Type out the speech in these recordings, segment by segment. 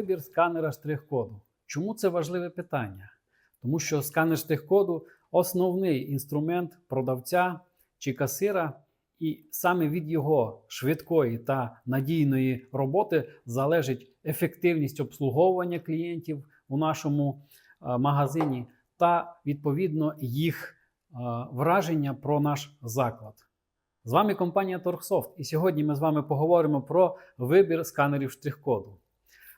Вибір сканера штрих-коду. Чому це важливе питання? Тому що сканер штрих-коду основний інструмент продавця чи касира, і саме від його швидкої та надійної роботи залежить ефективність обслуговування клієнтів у нашому е, магазині та відповідно їх е, враження про наш заклад. З вами компанія Торгсофт, і сьогодні ми з вами поговоримо про вибір сканерів штрих-коду.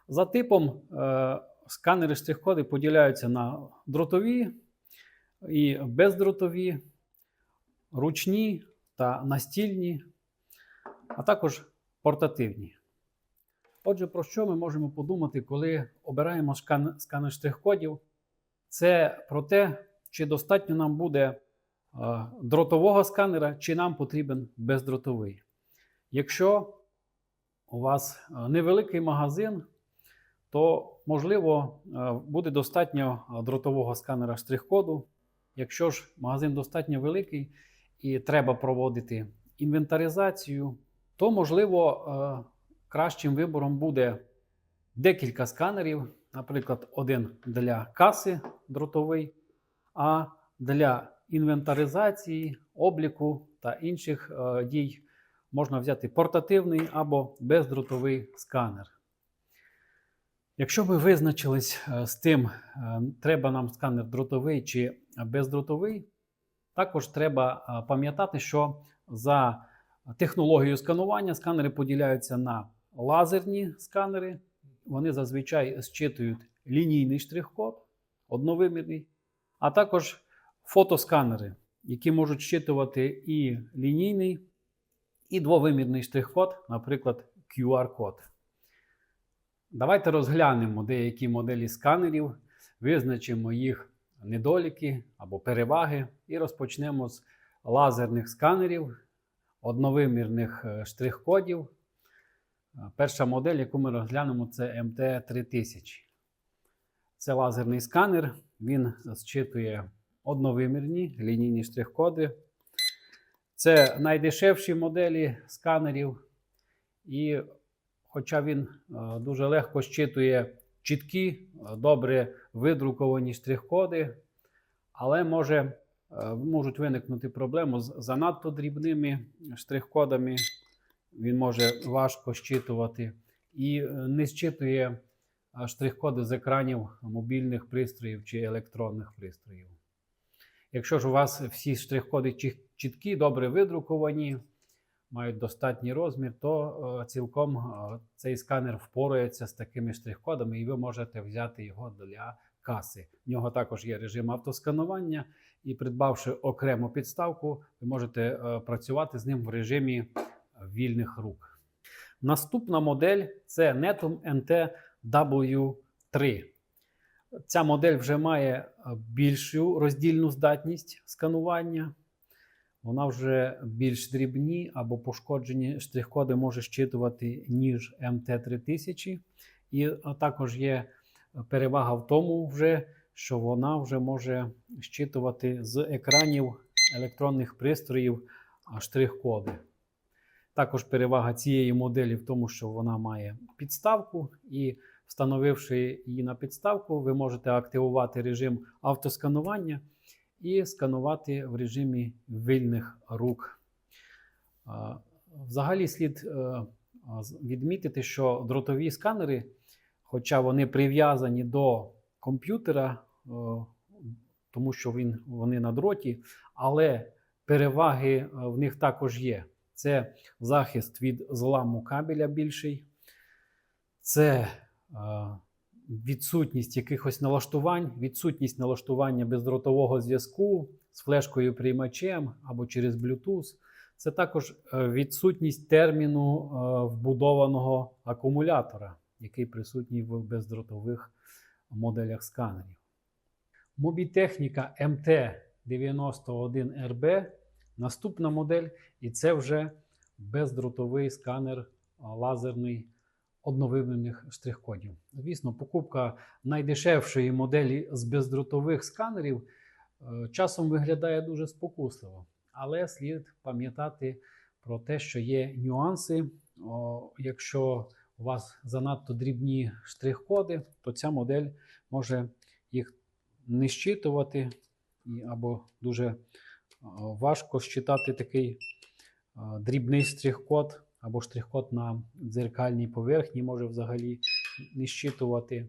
За типом е, сканери штрих-коди поділяються на дротові і бездротові, ручні та настільні, а також портативні. Отже, про що ми можемо подумати, коли обираємо сканер штрих-кодів? Це про те, чи достатньо нам буде е, дротового сканера, чи нам потрібен бездротовий. Якщо у вас е, невеликий магазин, то можливо е, буде достатньо е, дротового сканера штрих-коду. Якщо ж магазин достатньо великий і треба проводити інвентаризацію, то можливо е, кращим вибором буде декілька сканерів, наприклад, один для каси дротовий, а для інвентаризації, обліку та інших дій можна взяти портативний або бездротовий сканер. Якщо ви визначились е, з тим, е, треба нам сканер дротовий чи бездротовий, також треба е, пам'ятати, що за технологією сканування сканери поділяються на лазерні сканери. Вони зазвичай зчитують лінійний штрих-код, одновимірний, а також фотосканери, які можуть щитувати і лінійний, і двовимірний штрих-код, наприклад, QR-код. Давайте розглянемо деякі моделі сканерів, визначимо їх недоліки або переваги, і розпочнемо з лазерних сканерів, одновимірних е, штрих-кодів. Е, Перша модель, яку ми розглянемо, це MT3000. Це лазерний сканер, він зчитує одновимірні лінійні штрих-коди. Це найдешевші моделі сканерів. І хоча він е, дуже легко щитує чіткі, е, добре видруковані штрих-коди, але може, е, можуть виникнути проблеми з занадто дрібними штрих-кодами. Він може важко щитувати і не щитує штрих-коди з екранів мобільних пристроїв чи електронних пристроїв. Якщо ж у вас всі штрих-коди чіткі, добре видруковані, мають достатній розмір, то е, цілком е, цей сканер впорається з такими штрих-кодами, і ви можете взяти його для каси. В нього також є режим автосканування, і придбавши окрему підставку, ви можете е, працювати з ним в режимі вільних рук. Наступна модель це Netum NT-W3. Ця модель вже має більшу роздільну здатність сканування. Вона вже більш дрібні або пошкоджені штрих-коди може щитувати, ніж MT3000. І е, також є перевага в тому, вже, що вона вже може щитувати з екранів електронних пристроїв штрих-коди. Також перевага цієї моделі в тому, що вона має підставку, і встановивши її на підставку, ви можете активувати режим автосканування і сканувати в режимі вільних рук. Взагалі слід е, відмітити, що дротові сканери, хоча вони прив'язані до комп'ютера, е, тому що він, вони на дроті, але переваги е, в них також є. Це захист від зламу кабеля більший, це відсутність якихось налаштувань, відсутність налаштування бездротового зв'язку з флешкою приймачем або через Bluetooth. Це також е, відсутність терміну е, вбудованого акумулятора, який присутній в бездротових моделях сканерів. Мобітехніка MT91RB наступна модель, і це вже бездротовий сканер лазерний одновимірних штрих-кодів. Звісно, покупка найдешевшої моделі з бездротових сканерів е, часом виглядає дуже спокусливо, але слід пам'ятати про те, що є нюанси. Якщо у вас занадто дрібні штрих-коди, то ця модель може їх не щитувати або дуже важко щитати такий е, дрібний штрих-код, або штрих-код на дзеркальній поверхні може взагалі не щитувати.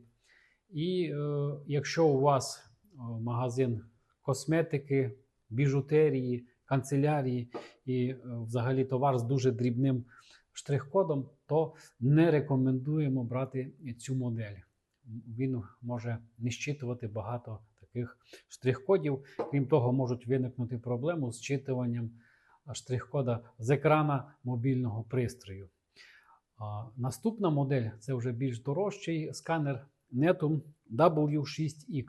І е, якщо у вас е, магазин косметики, біжутерії, канцелярії і е, взагалі товар з дуже дрібним штрих-кодом, то не рекомендуємо брати цю модель. Він може не щитувати багато таких штрих-кодів. Крім того, можуть виникнути проблеми з щитуванням штрих-кода з екрана мобільного пристрою. Наступна модель це вже більш дорожчий сканер Netum W6X.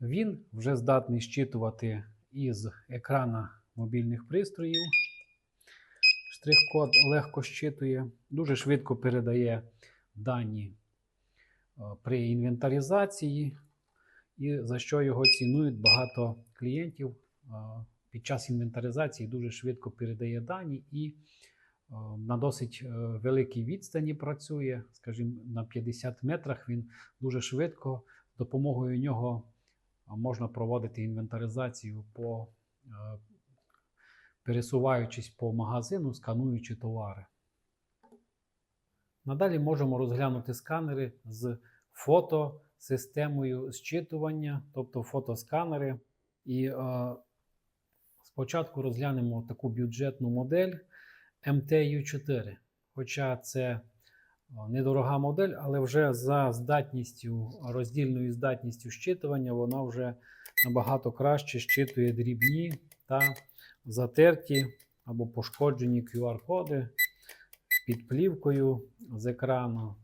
Він вже здатний щитувати із екрана мобільних пристроїв. Штрих-код легко щитує, дуже швидко передає дані при інвентаризації, і за що його цінують багато клієнтів. Е, Під час інвентаризації дуже швидко передає дані і е, на досить е, великій відстані працює, скажімо, на 50 метрах він дуже швидко з допомогою нього можна проводити інвентаризацію по е, пересуваючись по магазину, скануючи товари. Надалі можемо розглянути сканери з фотосистемою зчитування, тобто фотосканери. І е, спочатку розглянемо таку бюджетну модель MTU4. Хоча це е, недорога модель, але вже за здатністю, роздільною здатністю щитування, вона вже набагато краще щитує дрібні та затерті або пошкоджені QR-коди під плівкою з екрану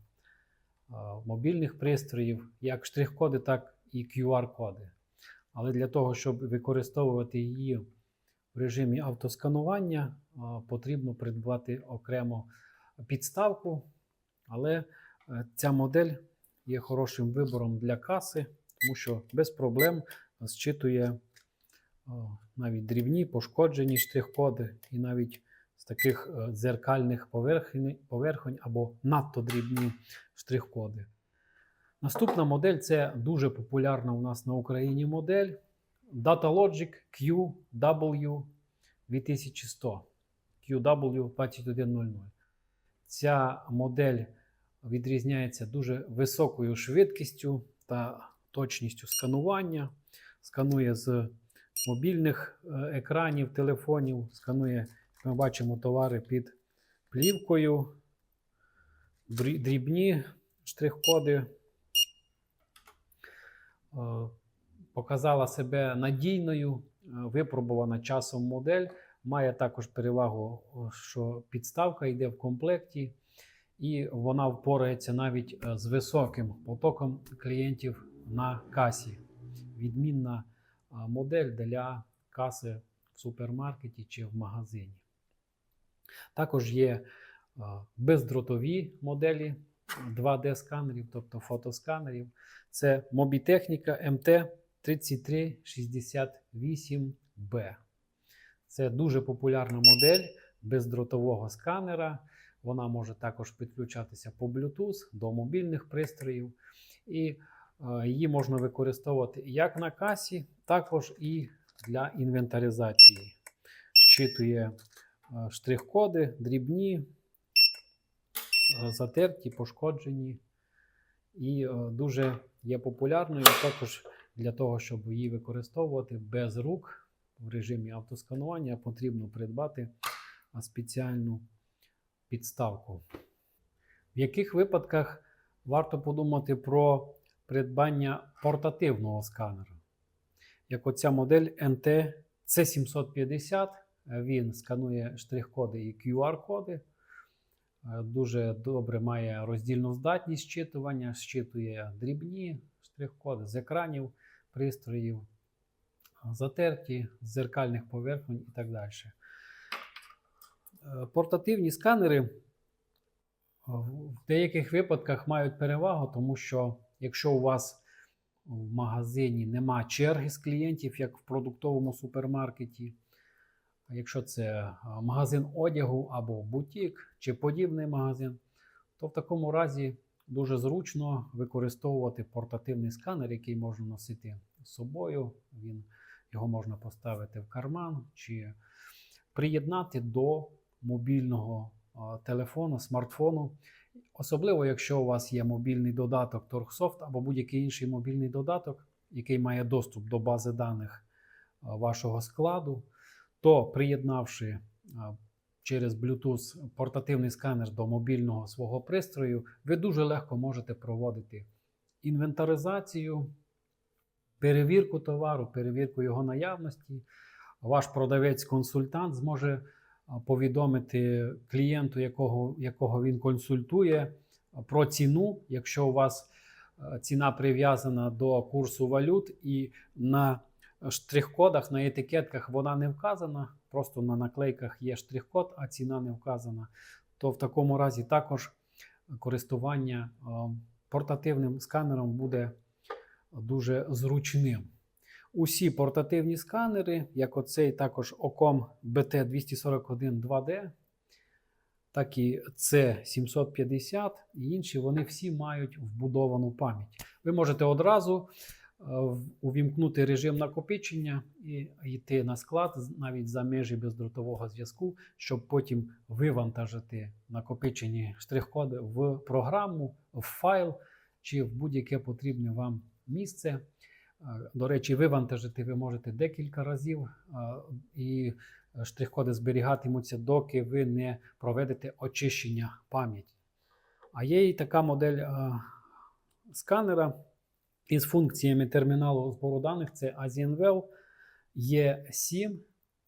е, мобільних пристроїв, як штрих-коди, так і QR-коди. Але для того, щоб використовувати її в режимі автосканування, е, потрібно придбати окремо підставку. Але е, ця модель є хорошим вибором для каси, тому що без проблем зчитує навіть дрібні пошкоджені штрих-коди, і навіть з таких е, дзеркальних поверхонь або надто дрібні штрих-коди. Наступна модель це дуже популярна у нас на Україні модель DataLogic QW 2100 QW 2100. Ця модель відрізняється дуже високою швидкістю та точністю сканування. Сканує з мобільних е, екранів, телефонів, сканує, як ми бачимо, товари під плівкою, дрібні штрих-коди. Показала себе надійною, е, випробувана часом модель. Має також перевагу, що підставка йде в комплекті, і вона впорається навіть е, з високим потоком клієнтів на касі. Відмінна е, модель для каси в супермаркеті чи в магазині. Також є бездротові моделі 2D-сканерів, тобто фотосканерів. Це Mobitechnica MT3368B. Це дуже популярна модель бездротового сканера. Вона може також підключатися по Bluetooth до мобільних пристроїв. І е, її можна використовувати як на касі, також і для інвентаризації. Щитує е, штрих-коди, дрібні, е, затерті, пошкоджені. І дуже є популярною також для того, щоб її використовувати без рук в режимі автосканування, потрібно придбати спеціальну підставку. В яких випадках варто подумати про придбання портативного сканера? Як оця модель NT C750, він сканує штрих-коди і QR-коди. Е, Дуже добре має роздільну здатність щитування, щитує дрібні штрих-коди з екранів, пристроїв, затерті, з зеркальних поверхонь і так далі. Е, Портативні сканери е, в деяких випадках мають перевагу, тому що якщо у вас в магазині нема черги з клієнтів, як в продуктовому супермаркеті, якщо це е, магазин одягу або бутік чи подібний магазин, то в такому разі дуже зручно використовувати портативний сканер, який можна носити з собою. Він, його можна поставити в карман чи приєднати до мобільного телефону, смартфону. Особливо, якщо у вас є мобільний додаток Торгсофт або будь-який інший мобільний додаток, який має доступ до бази даних вашого складу, то приєднавши через Bluetooth портативний сканер до мобільного свого пристрою, ви дуже легко можете проводити інвентаризацію, перевірку товару, перевірку його наявності. Ваш продавець-консультант зможе повідомити клієнту, якого, якого він консультує, про ціну, якщо у вас ціна прив'язана до курсу валют, і на штрих-кодах, на етикетках вона не вказана, просто на наклейках є штрих-код, а ціна не вказана, то в такому разі також користування портативним сканером буде дуже зручним. Усі портативні сканери, як оцей також OCOM BT241 2D, так і C750 і інші, вони всі мають вбудовану пам'ять. Ви можете одразу е, увімкнути режим накопичення і йти на склад навіть за межі бездротового зв'язку, щоб потім вивантажити накопичені штрих-коди в програму, в файл чи в будь-яке потрібне вам місце. Е, До речі, вивантажити ви можете декілька разів, е, і штрих-коди зберігатимуться, доки ви не проведете очищення пам'яті. А є і така модель е, сканера із функціями терміналу збору даних: це Asienwell, E7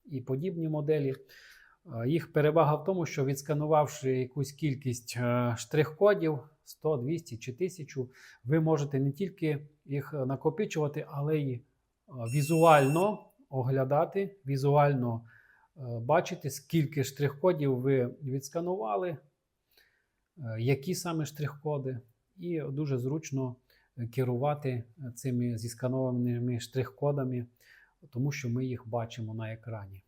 і подібні моделі. Е, Їх перевага в тому, що відсканувавши якусь кількість е, штрих-кодів 100, 200 чи 1000, ви можете не тільки їх е, накопичувати, але й візуально оглядати, візуально бачити, скільки штрих-кодів ви відсканували, які саме штрих-коди, і дуже зручно керувати цими зісканованими штрих-кодами, тому що ми їх бачимо на екрані.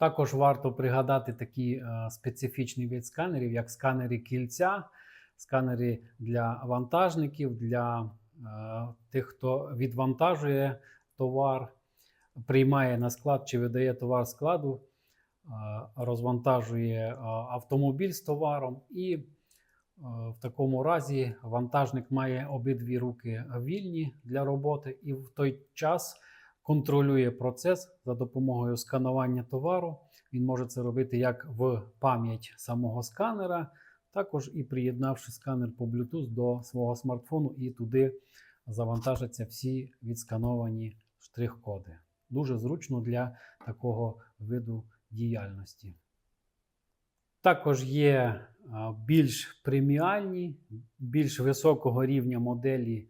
Також варто пригадати такі е, специфічні від сканерів, як сканери кільця, сканери для вантажників, для е, тих, хто відвантажує товар, приймає на склад чи видає товар складу, е, розвантажує автомобіль з товаром, і в такому разі вантажник має обидві руки вільні для роботи, і в той час контролює процес за допомогою сканування товару. Він може це робити як в пам'ять самого сканера, також і приєднавши сканер по Bluetooth до свого смартфону, і туди завантажаться всі відскановані штрих-коди. Дуже зручно для такого виду діяльності. Також є більш преміальні, більш високого рівня моделі,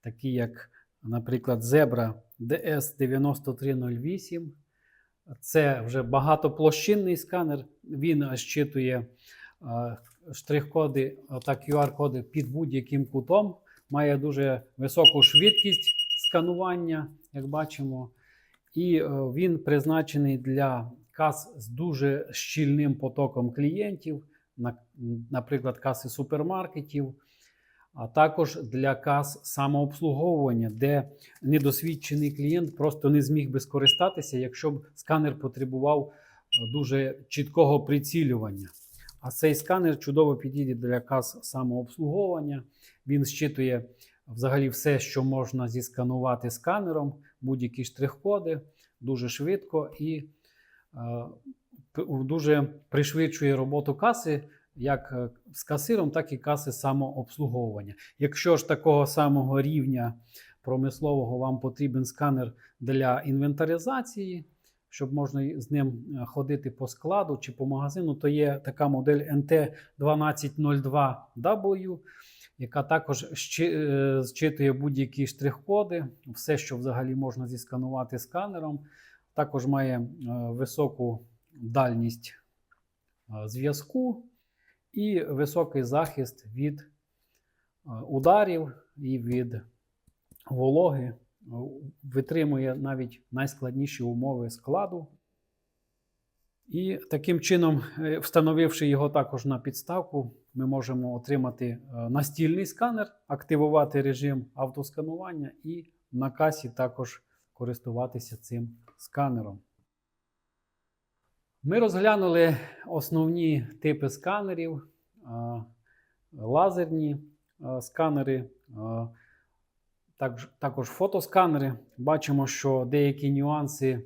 такі як, наприклад, Zebra DS9308. Це вже багатоплощинний сканер. Він щитує штрих-коди та QR-коди під будь-яким кутом. Має дуже високу швидкість сканування, як бачимо. І е, він призначений для кас з дуже щільним потоком клієнтів, наприклад, каси супермаркетів, а також для кас самообслуговування, де недосвідчений клієнт просто не зміг би скористатися, якщо б сканер потребував е, дуже чіткого прицілювання. А цей сканер чудово підійде для кас самообслуговування. Він щитує взагалі все, що можна зісканувати сканером, будь-які штрих-коди дуже швидко і е, дуже пришвидшує роботу каси як е, з касиром, так і каси самообслуговування. Якщо ж такого самого рівня промислового вам потрібен сканер для інвентаризації, щоб можна з ним е, ходити по складу чи по магазину, то є така модель NT1202W, яка також е, зчитує будь-які штрих-коди, все, що взагалі можна зісканувати сканером. Також має високу дальність е, зв'язку і високий захист від е, ударів і від вологи. Е, Витримує навіть найскладніші умови складу. І таким чином, встановивши його також на підставку, ми можемо отримати настільний сканер, активувати режим автосканування і на касі також користуватися цим сканером. Ми розглянули основні типи сканерів, лазерні сканери, також фотосканери. Бачимо, що деякі нюанси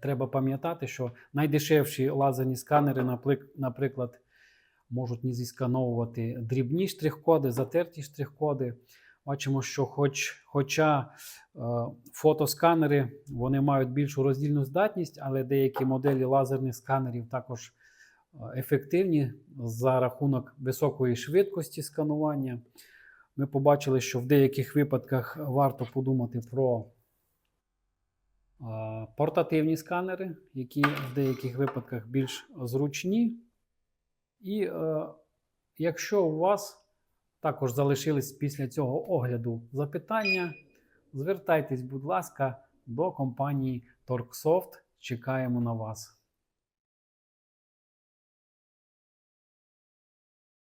треба пам'ятати, що найдешевші лазерні сканери, наприклад, можуть не зіскановувати дрібні штрих-коди, затерті штрих-коди. Бачимо, що хоч, хоча е, фотосканери вони мають більшу роздільну здатність, але деякі моделі лазерних сканерів також е, ефективні за рахунок високої швидкості сканування. Ми побачили, що в деяких випадках варто подумати про е, портативні сканери, які в деяких випадках більш зручні. І е, якщо у вас також залишились після цього огляду запитання, звертайтесь, будь ласка, до компанії Торксофт. Чекаємо на вас.